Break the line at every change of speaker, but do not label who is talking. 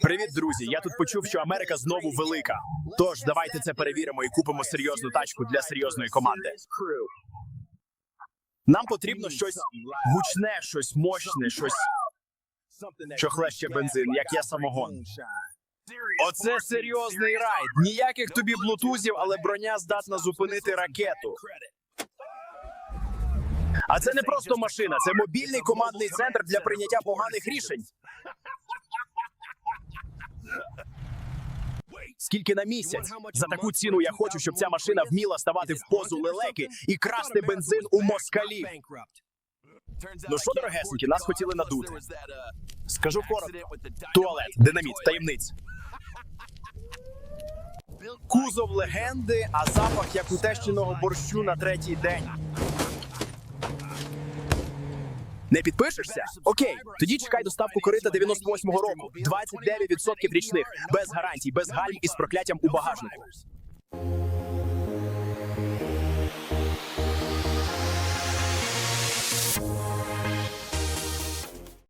Привіт, друзі! Я тут почув, що Америка знову велика. Тож давайте це перевіримо і купимо серйозну тачку для серйозної команди. Нам потрібно щось гучне, щось мощне, щось що хлеще бензин, як я самогон. Оце серйозний райд. Ніяких тобі блутузів, але броня здатна зупинити ракету. А це не просто машина, це мобільний командний центр для прийняття поганих рішень. Скільки на місяць? За таку ціну я хочу, щоб ця машина вміла ставати в позу лелеки і красти бензин у москалів. Ну що, дорогесенькі, нас хотіли надути. Скажу коротко. Туалет, динаміт, таємниць. Кузов легенди, а запах як у тещиного борщу на третій день. Не підпишешся? Окей, тоді чекай доставку корита 98-го року. 29% річних, без гарантій, без гальм і з прокляттям у багажнику.